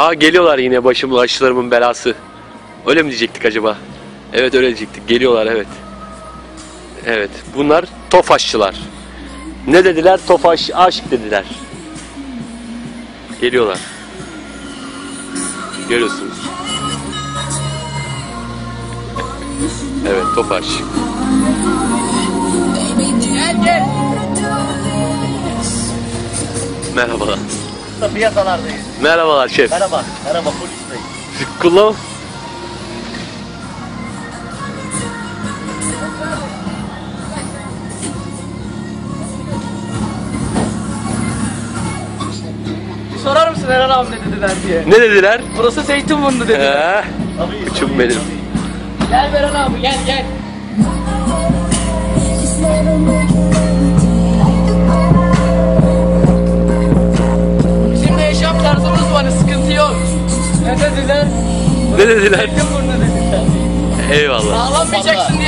Aa geliyorlar yine başımın aşılarımın belası. Öyle mi diyecektik acaba? Evet öyle diyecektik. Geliyorlar evet. Evet. Bunlar tofaşçılar. Ne dediler? Tofaş aşk dediler. Geliyorlar. Görüyorsunuz. Evet tofaş. Gel Merhabalar. Piyasalardayız. Merhabalar şef. Merhaba. Merhaba polisdeyiz. Kullan. Sorar mısın Eren abi ne dediler diye. Ne dediler? Burası Zeytinburnu dediler. Ee, Küçüm benim. Gel Eren abi gel gel. Ne dediler? Ne dediler? Eyvallah. Ağlanmayacaksın diye